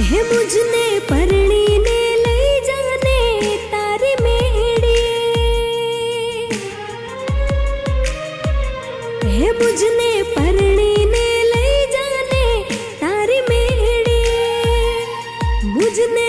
હે મુજને પરણીને લઈ જાને તારી મેડી હે મુજને પરણીને લઈ જાને તારી મેડી મુજને